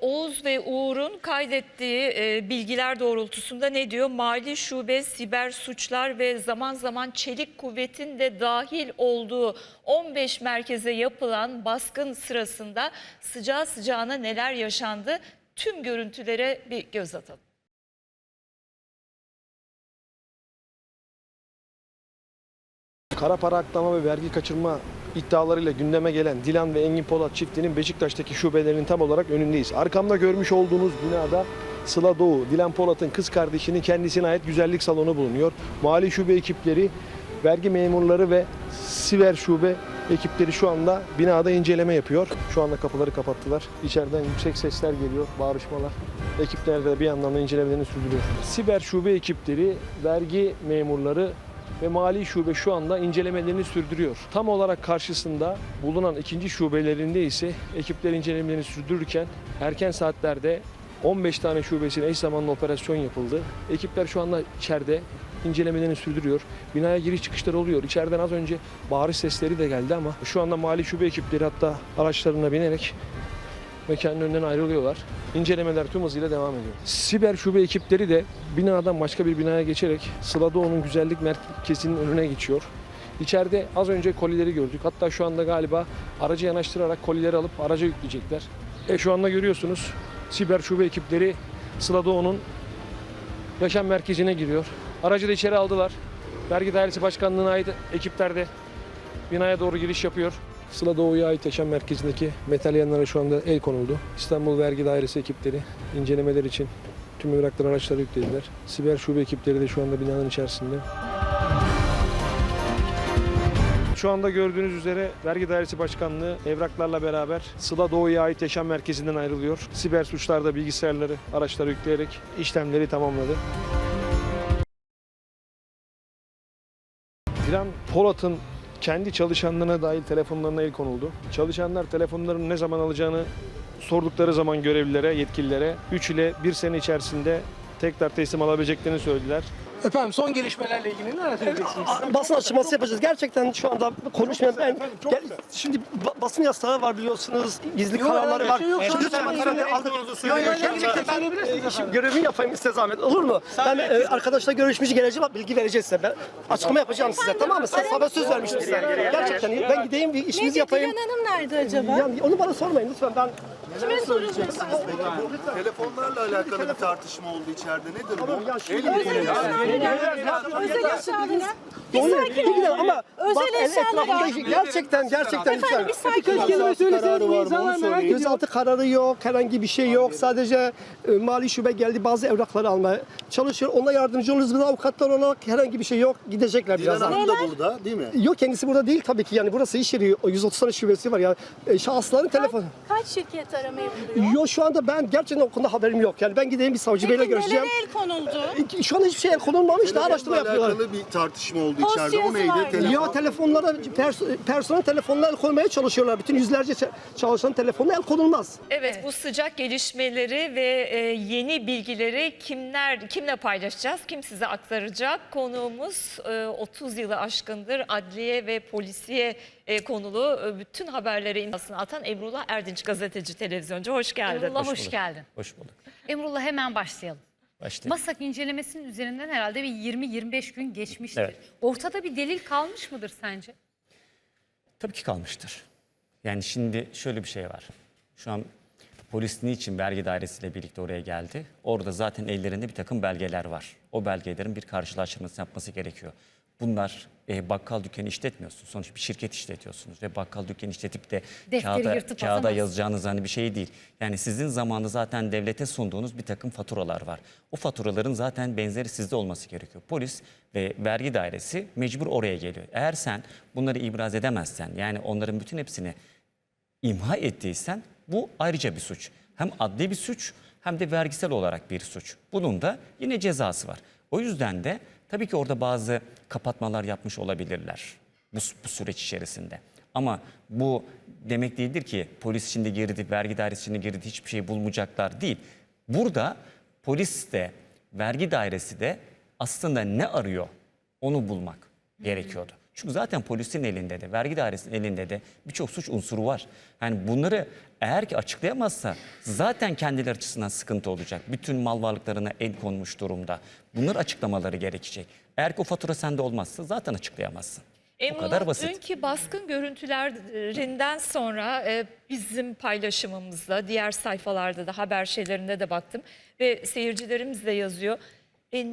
Oğuz ve Uğur'un kaydettiği e, bilgiler doğrultusunda ne diyor? Mali şube, siber suçlar ve zaman zaman çelik kuvvetin de dahil olduğu 15 merkeze yapılan baskın sırasında sıcağı sıcağına neler yaşandı? Tüm görüntülere bir göz atalım. Kara para aklama ve vergi kaçırma iddialarıyla gündeme gelen Dilan ve Engin Polat çiftinin Beşiktaş'taki şubelerinin tam olarak önündeyiz. Arkamda görmüş olduğunuz binada Sıla Doğu, Dilan Polat'ın kız kardeşinin kendisine ait güzellik salonu bulunuyor. Mali şube ekipleri, vergi memurları ve siber şube ekipleri şu anda binada inceleme yapıyor. Şu anda kapıları kapattılar. İçeriden yüksek sesler geliyor, bağırışmalar. Ekipler de bir yandan da incelemelerini sürdürüyor. Siber şube ekipleri, vergi memurları ve mali şube şu anda incelemelerini sürdürüyor. Tam olarak karşısında bulunan ikinci şubelerinde ise ekipler incelemelerini sürdürürken erken saatlerde 15 tane şubesine eş zamanlı operasyon yapıldı. Ekipler şu anda içeride incelemelerini sürdürüyor. Binaya giriş çıkışlar oluyor. İçeriden az önce bağırış sesleri de geldi ama şu anda mali şube ekipleri hatta araçlarına binerek mekanın önünden ayrılıyorlar. İncelemeler tüm hızıyla devam ediyor. Siber şube ekipleri de binadan başka bir binaya geçerek Sıla Doğu'nun güzellik merkezinin önüne geçiyor. İçeride az önce kolileri gördük. Hatta şu anda galiba aracı yanaştırarak kolileri alıp araca yükleyecekler. E şu anda görüyorsunuz siber şube ekipleri Sıla Doğu'nun yaşam merkezine giriyor. Aracı da içeri aldılar. Vergi Dairesi Başkanlığı'na ait ekipler de binaya doğru giriş yapıyor. Sıla Doğu'ya ait yaşam merkezindeki metal yanlara şu anda el konuldu. İstanbul Vergi Dairesi ekipleri incelemeler için tüm evrakları araçlara yüklediler. Siber şube ekipleri de şu anda binanın içerisinde. Şu anda gördüğünüz üzere Vergi Dairesi Başkanlığı evraklarla beraber Sıla Doğu'ya ait yaşam merkezinden ayrılıyor. Siber suçlarda bilgisayarları, araçlara yükleyerek işlemleri tamamladı. Dilan Polat'ın kendi çalışanlarına dahil telefonlarına el konuldu. Çalışanlar telefonlarını ne zaman alacağını sordukları zaman görevlilere, yetkililere 3 ile 1 sene içerisinde tekrar teslim alabileceklerini söylediler. Efendim son gelişmelerle ilgili neler söyleyeceksiniz? basın açıklaması yapacağız. Gerçekten şu anda konuşmayan ben gel, şimdi ba- basın yasağı var biliyorsunuz. Gizli kararları öyle var. bir şey yok. Şimdi Lütfen ifade ifade alın. ettiğinizi Yok, yok, gerçekten ben Söyleyebilirsiniz e, şimdi görevimi yapayım size zahmet. Olur mu? Ben e, arkadaşla görüşmüş geleceğim bilgi vereceğiz size. Ben açıklama yapacağım size tamam mı? Size sabah söz vermiştim size. Gerçekten ben gideyim bir işimizi yapayım. Dilan Hanım nerede acaba? Yani onu bana sormayın lütfen ben Kime soracaksınız? Telefonlarla alakalı bir tartışma oldu içeride. Nedir bu? ya şu Özel eşyalara. Bir sakin olun. ama Özel el eşyalara. etrafında gerçekten gerçekten Efendim bir sakin Birkaç olun. kelime söyleseniz kararı var mı? insanlar Onu merak ediyor. Gözaltı kararı yok, herhangi bir şey yok. Sadece e, mali şube geldi bazı evrakları almaya çalışıyor. Ona yardımcı oluruz. Biz avukatlar olarak herhangi bir şey yok. Gidecekler Dilan birazdan. Hanım da burada değil mi? Yok kendisi burada değil tabii ki. Yani burası iş yeri. O 130 tane şubesi var. Yani e, şahısların telefonu. Kaç şirket aramayı buluyor? Yok şu anda ben gerçekten o konuda haberim yok. Yani ben gideyim bir savcı beyle Peki görüşeceğim. nelere el konuldu? E, Şu anda hiçbir şey el konulmamış da araştırma Telefonla yapıyorlar. alakalı bir tartışma oldu Post içeride. O yazı neydi? Telefon. Ya telefonlara, pers- personel telefonuna el koymaya çalışıyorlar. Bütün yüzlerce çalışan telefonuna el konulmaz. Evet, bu sıcak gelişmeleri ve e, yeni bilgileri kimler kimle paylaşacağız? Kim size aktaracak? Konuğumuz e, 30 yılı aşkındır adliye ve polisiye e, konulu e, bütün haberleri imzasını atan Emrullah Erdinç gazeteci televizyoncu. Hoş geldin. Emrullah hoş, geldin. Hoş bulduk. Emrullah hemen başlayalım. Başlayalım. Masak incelemesinin üzerinden herhalde bir 20-25 gün geçmiştir. Evet. Ortada bir delil kalmış mıdır sence? Tabii ki kalmıştır. Yani şimdi şöyle bir şey var. Şu an polis niçin vergi dairesiyle birlikte oraya geldi? Orada zaten ellerinde bir takım belgeler var. O belgelerin bir karşılaştırması yapması gerekiyor. Bunlar e, bakkal dükkanı işletmiyorsunuz. Sonuçta bir şirket işletiyorsunuz ve bakkal dükkanı işletip de Defteri kağıda, yırtıp kağıda yazacağınız hani bir şey değil. Yani sizin zamanında zaten devlete sunduğunuz bir takım faturalar var. O faturaların zaten benzeri sizde olması gerekiyor. Polis ve vergi dairesi mecbur oraya geliyor. Eğer sen bunları ibraz edemezsen yani onların bütün hepsini imha ettiysen bu ayrıca bir suç. Hem adli bir suç hem de vergisel olarak bir suç. Bunun da yine cezası var. O yüzden de tabii ki orada bazı kapatmalar yapmış olabilirler bu, bu süreç içerisinde. Ama bu demek değildir ki polis şimdi girdi, vergi dairesi şimdi girdi hiçbir şey bulmayacaklar değil. Burada polis de vergi dairesi de aslında ne arıyor onu bulmak gerekiyordu. Çünkü zaten polisin elinde de, vergi dairesinin elinde de birçok suç unsuru var. Yani bunları eğer ki açıklayamazsa zaten kendileri açısından sıkıntı olacak. Bütün mal varlıklarına el konmuş durumda. Bunları açıklamaları gerekecek. Eğer ki o fatura sende olmazsa zaten açıklayamazsın. Emrullah, kadar basit. Dünkü baskın görüntülerinden sonra e, bizim paylaşımımızda, diğer sayfalarda da haber şeylerinde de baktım ve seyircilerimiz de yazıyor. E,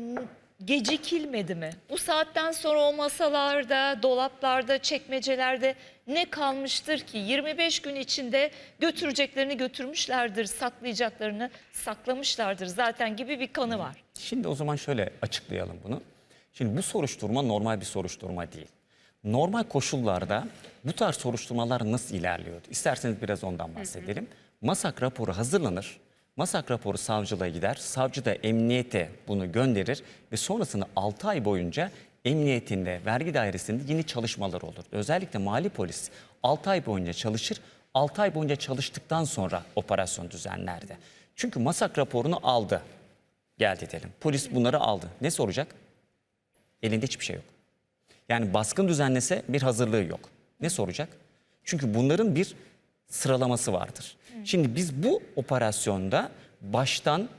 gecikilmedi mi? Bu saatten sonra o masalarda, dolaplarda, çekmecelerde ne kalmıştır ki? 25 gün içinde götüreceklerini götürmüşlerdir, saklayacaklarını saklamışlardır zaten gibi bir kanı var. Şimdi o zaman şöyle açıklayalım bunu. Şimdi bu soruşturma normal bir soruşturma değil. Normal koşullarda bu tarz soruşturmalar nasıl ilerliyordu? İsterseniz biraz ondan bahsedelim. MASAK raporu hazırlanır. MASAK raporu savcılığa gider. Savcı da emniyete bunu gönderir ve sonrasında 6 ay boyunca emniyetinde, vergi dairesinde yeni çalışmalar olur. Özellikle mali polis 6 ay boyunca çalışır. 6 ay boyunca çalıştıktan sonra operasyon düzenlerdi. Çünkü MASAK raporunu aldı. Geldi diyelim. Polis bunları aldı. Ne soracak? Elinde hiçbir şey yok. Yani baskın düzenlese bir hazırlığı yok. Ne soracak? Çünkü bunların bir sıralaması vardır. Şimdi biz bu operasyonda baştan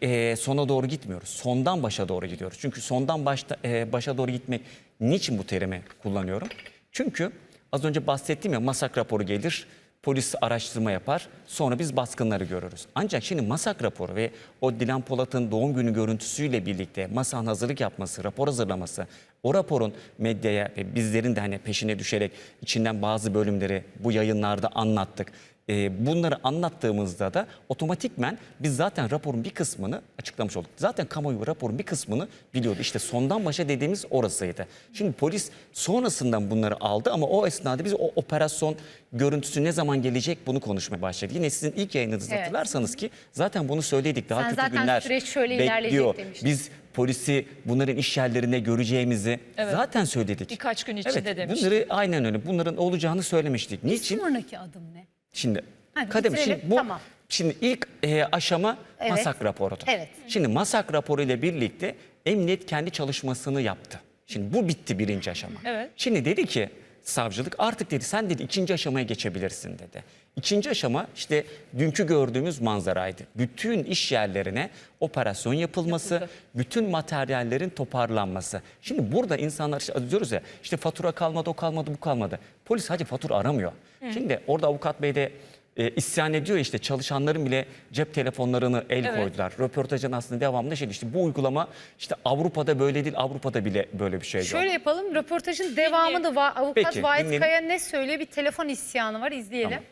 eee, sona doğru gitmiyoruz. Sondan başa doğru gidiyoruz. Çünkü sondan başta eee, başa doğru gitmek niçin bu terimi kullanıyorum? Çünkü az önce bahsettiğim ya masak raporu gelir, polis araştırma yapar, sonra biz baskınları görürüz. Ancak şimdi masak raporu ve o Dilan Polat'ın doğum günü görüntüsüyle birlikte masanın hazırlık yapması, rapor hazırlaması, o raporun medyaya ve bizlerin de hani peşine düşerek içinden bazı bölümleri bu yayınlarda anlattık. Ee, bunları anlattığımızda da otomatikmen biz zaten raporun bir kısmını açıklamış olduk. Zaten kamuoyu raporun bir kısmını biliyordu. İşte sondan başa dediğimiz orasıydı. Şimdi polis sonrasından bunları aldı ama o esnada biz o operasyon görüntüsü ne zaman gelecek bunu konuşmaya başladık. Yine sizin ilk yayınınızı Evet. hatırlarsanız ki zaten bunu söyledik. Daha Sen kötü zaten günler süreç şöyle bekliyor. demiştin. Biz polisi bunların iş yerlerinde göreceğimizi zaten söyledik. Birkaç gün içinde evet, demiştik. Bunları aynen öyle. Bunların olacağını söylemiştik. Bir Niçin? sonraki adım ne? Şimdi Hadi kademe bitirelim, şimdi bu tamam. şimdi ilk e, aşama Evet. masak raporudur. Evet. Şimdi masak raporu ile birlikte emniyet kendi çalışmasını yaptı. Şimdi bu bitti birinci aşama. Evet. Şimdi dedi ki savcılık artık dedi sen dedi ikinci aşamaya geçebilirsin dedi. İkinci aşama işte dünkü gördüğümüz manzaraydı. Bütün iş yerlerine operasyon yapılması, bütün materyallerin toparlanması. Şimdi burada insanlar işte diyoruz ya işte fatura kalmadı, o kalmadı, bu kalmadı. Polis sadece fatura aramıyor. Şimdi orada avukat bey de e, isyan ediyor işte çalışanların bile cep telefonlarını el Evet. koydular. Röportajın aslında devamında şey işte bu uygulama işte Avrupa'da böyle değil, Avrupa'da bile böyle bir şey yok. Şöyle yapalım röportajın devamını va- avukat Peki, Vahit dinleyelim. Kaya ne söylüyor? Bir telefon isyanı var izleyelim. Tamam.